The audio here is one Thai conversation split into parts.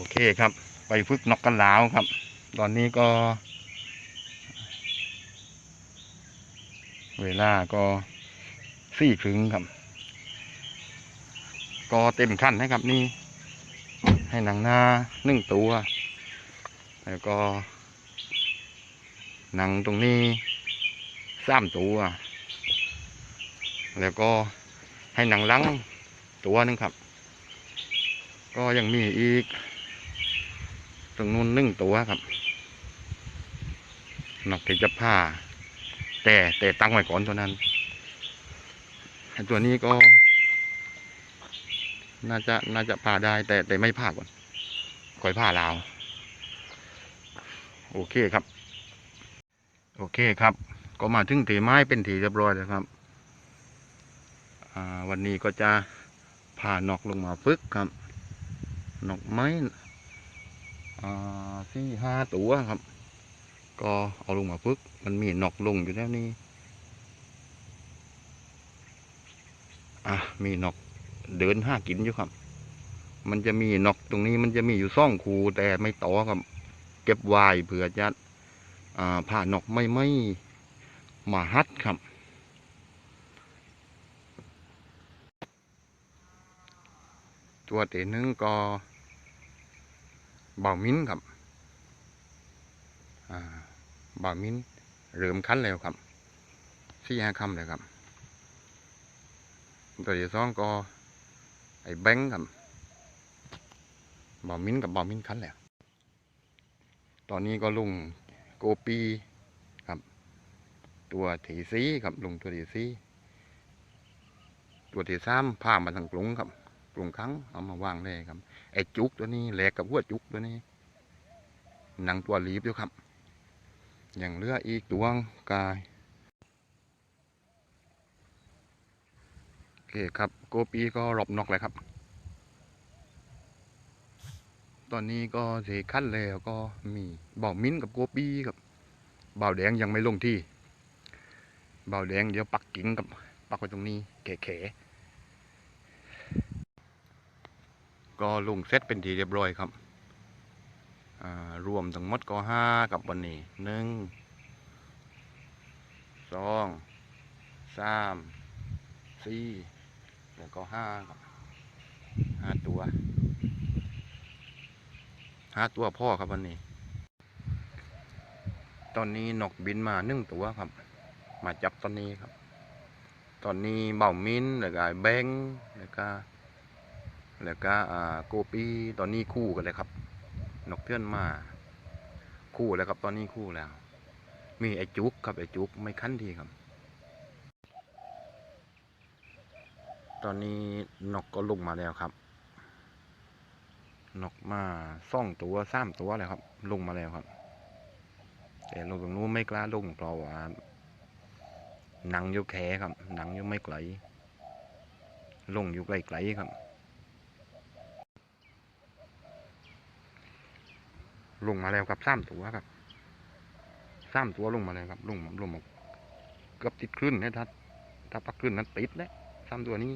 โอเคครับ ไปฝึกนกกันแล้วครับ ตอนนี้ก็ เวลาก็สี่ครึ่งครับ ก็เต็มขั้นนะครับนี่ ให้หนังหน้าหนึ่งตัว แล้วก็ หนังตรงนี้สามตัว แล้วก็ให้หนังหลังตัวหนึงครับ ก็ยังมีอีก ตรงนู้นหนึ่งตัวครับ นอกจากจะผ้า แต่แต่ตั้งไว้ก่อนตัวนั้นตัวนี้ก็ น่าจะน่าจะผ่าได้ แต่แต่ไม่ผ่าก่อนคอยผ่าลาว โอเคครับ โอเคครับ ก็มาถึงถีไม้เป็นถีเรียบร้อยแล้วครับอ่าวันนี้ก็จะผ่านอกลงมาฝึกครับนกไม้ สี่ห้าตัวครับ ก็เอาลงมาฝึก มันมีนกลงอยู่แล้วนี่อะมีนกเดินห้ากินอยู่ครับ มันจะมีนกตรงนี้มันจะมีอยู่ซ่องคูแต่ไม่ต่อครับ เก็บไว้เผื่อจะอ่าผ่านกไม่ไม่มาฮัดครับตัวเตนึงก็ เบามิ้นครับอ่าเบามิ้นเริ่มคันแล้วครับสี่ห้าคำเลยครับ ตัวที่สองก็ไอ้แบงค์ครับเบามิ้นกับเบามิ้นคันแล้ว ตอนนี้ก็ลุงโกปีครับ ตัวถีซีครับลุงตัวถีซีตัวที่สามพามาทางกรุงครับ กรุงครั้งเอามาวางเลยครับ ไอ้จุกตัวนี้แหลกกับหัวจุกตัวนี้ หนังตัวลีบอยู่ครับ อย่างเลืออีกตัวกายโอเคครับโกปีก็รอบนอกเลยครับ ตอนนี้ก็เสขั้นแล้วก็มีเบามิ้นกับโกปีครับเบาแดงยังไม่ลงที่เบาแดงเดี๋ยวปักกิ่งกับปักไว้ตรงนี้แขๆ ก็ลุงเซตเป็นทีเรียบร้อยครับรวมทั้งหมดก็ห้ากับวันนี้หนึ่งสองสามสี่แล้วก็ห้าครับห้าตัวห้าตัวพ่อครับวันนี้ ตอนนี้นกบินมาหนึ่งตัวครับ มาจับตอนนี้ครับ ตอนนี้เบามิ้นแล้วก็แบงค์แล้วก็ แล้วก็โกปีตอนนี้คู่กันเลยครับ นกเทื่อนมาคู่แล้วครับตอนนี้คู่แล้ว มีไอ้จุกครับไอ้จุกไม่คั้นทีครับ ตอนนี้นกก็ลงมาแล้วครับ นกมาซ่องตัวสามตัวแล้วครับ ลงมาแล้วครับ แต่ลงตรงนู้นไม่กล้าลงเพราะว่าหนังอยู่แขครับหนังอยู่ไม่ไกลลงอยู่ไกลๆครับ ลงมาแล้วครับสามตัวครับสามตัวลงมาแล้วครับลงลงมาเกือบติดคลื่นนะถ้าถ้าปักคลื่นนั้นติดแล้วสามตัวนี้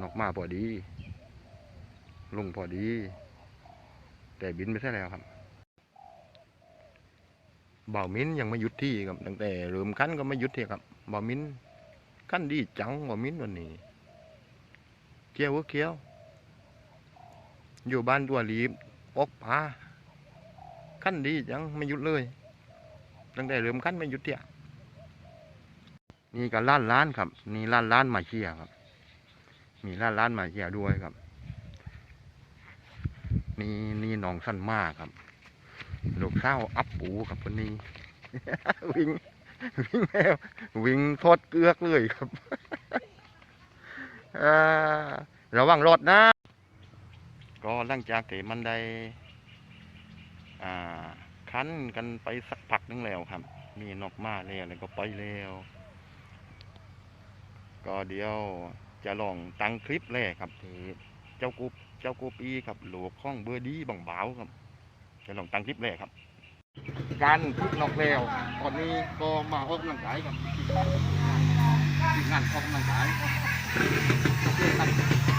นกมาพอดี ลงพอดี แต่บินไปใช่แล้วครับบ่าวมิ้นยังไม่หยุดที่ครับตั้งแต่เริ่มคันก็ไม่หยุดที่ครับบ่าวมิ้นคันดีจังบ่าวมิ้นวันนี้เกี้ยวก็เกี้ยว อยู่บ้านตัวรีบปกปลาขั้นดีจังไม่หยุดเลย ตั้งแต่เริ่มขั้นไม่หยุดเที่ยนี่ก็ล้านล้านครับ นี่ล้านล้านมาเชียครับ มีล้านล้านมาเชียด้วยครับ นี่นี่หนองสั้นมากครับลูกเศร้าอัปปูครับคนนี้ วิ่งวิ่งแมววิ่งทอดเกลือกเลยครับอระวังรถนะ ก็หลังจากที่มันได้คั้นกันไปสักพักนึงแล้วครับ มีนกมาแล้วแล้วก็ไปแล้ว ก็เดี๋ยวจะลองตั้งคลิปแรกครับที่เจ้ากูเจ้ากูปีครับหลวกข้องเบอร์ดีบังเบาวครับ จะลองตั้งคลิปแรกครับ การทุกนกแล้วตอนนี้ก็มาออกกำลังกายครับทีงานออกกำลังกายโอเคครับ